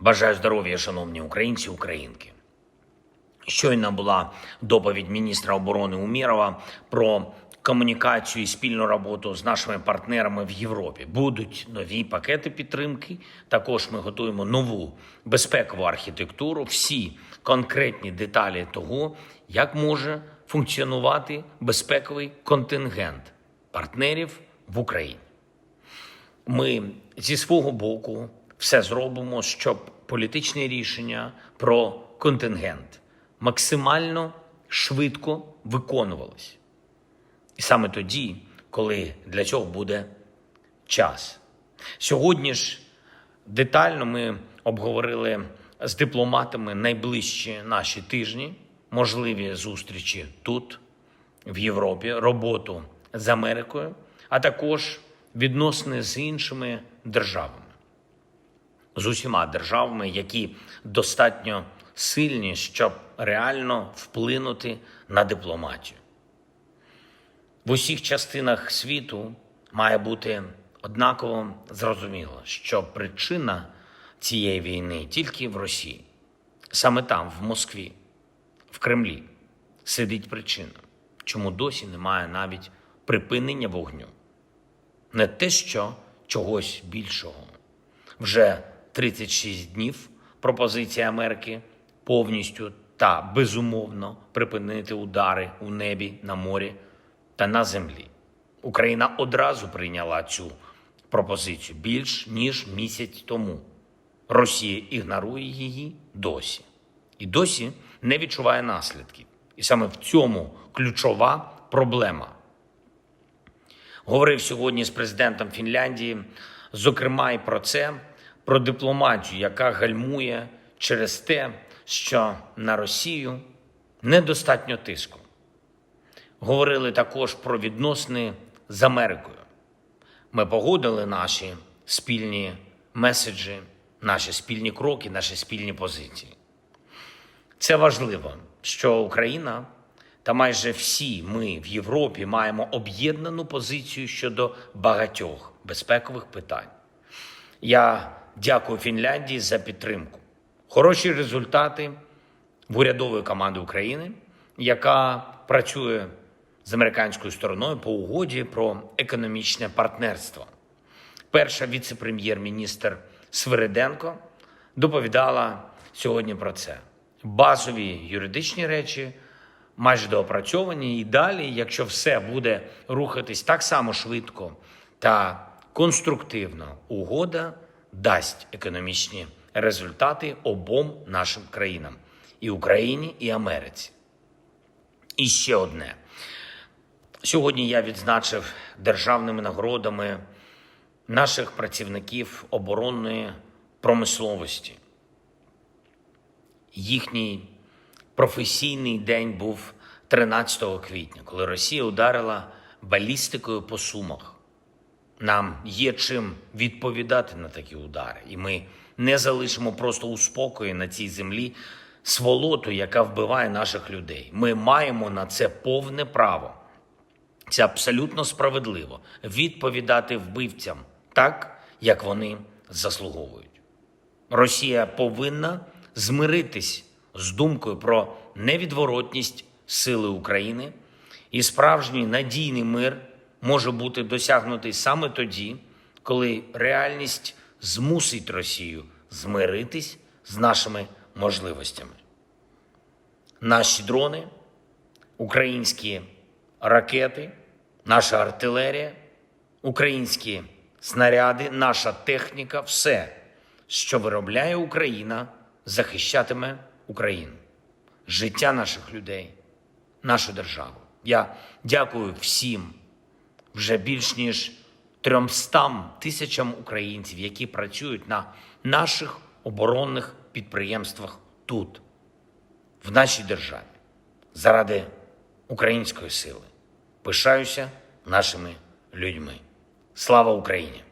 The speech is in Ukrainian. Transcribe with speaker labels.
Speaker 1: Бажаю здоров'я, шановні українці, українки. Щойно була доповідь міністра оборони Умірова про комунікацію і спільну роботу з нашими партнерами в Європі. Будуть нові пакети підтримки. Також ми готуємо нову безпекову архітектуру, всі конкретні деталі того, як може функціонувати безпековий контингент партнерів в Україні. Ми зі свого боку все зробимо, щоб політичне рішення про контингент максимально швидко виконувалось. І саме тоді, коли для цього буде час. Сьогодні ж детально ми обговорили з дипломатами найближчі наші тижні, можливі зустрічі тут, в Європі, роботу з Америкою, а також відносини з іншими державами, з усіма державами, які достатньо сильні, щоб реально вплинути на дипломатію. В усіх частинах світу має бути однаково зрозуміло, що причина цієї війни тільки в Росії. Саме там, в Москві, в Кремлі, сидить причина, чому досі немає навіть припинення вогню. Не те, що чогось більшого. Вже 36 днів пропозиція Америки повністю та безумовно припинити удари у небі, на морі та на землі. Україна одразу прийняла цю пропозицію більш ніж місяць тому. Росія ігнорує її досі і досі не відчуває наслідків. І саме в цьому ключова проблема. Говорив сьогодні з президентом Фінляндії, зокрема, і про це, про дипломатію, яка гальмує через те, що на Росію недостатньо тиску. Говорили також про відносини з Америкою. Ми погодили наші спільні меседжі, наші спільні кроки, наші спільні позиції. Це важливо, що Україна та майже всі ми в Європі маємо об'єднану позицію щодо багатьох безпекових питань. Я дякую Фінляндії за підтримку. Хороші результати в урядової команди України, яка працює з американською стороною по угоді про економічне партнерство. Перша віце-прем'єр-міністр Свириденко доповідала сьогодні про це. Базові юридичні речі майже доопрацьовані, і далі, якщо все буде рухатись так само швидко та конструктивно, угода дасть економічні результати обом нашим країнам і Україні, і Америці. І ще одне. Сьогодні я відзначив державними нагородами наших працівників оборонної промисловості. Їхній професійний день був 13 квітня, коли Росія ударила балістикою по сумах. Нам є чим відповідати на такі удари, і ми не залишимо просто у спокої на цій землі сволоту, яка вбиває наших людей. Ми маємо на це повне право. Це абсолютно справедливо відповідати вбивцям так, як вони заслуговують. Росія повинна змиритись з думкою про невідворотність сили України, і справжній надійний мир може бути досягнутий саме тоді, коли реальність змусить Росію змиритись з нашими можливостями. Наші дрони, українські ракети, наша артилерія, українські снаряди, наша техніка все, що виробляє Україна, захищатиме Україну, життя наших людей, нашу державу. Я дякую всім вже більш ніж 300 тисячам українців, які працюють на наших оборонних підприємствах тут, в нашій державі, заради української сили. Пишаюся нашими людьми. Слава Україні!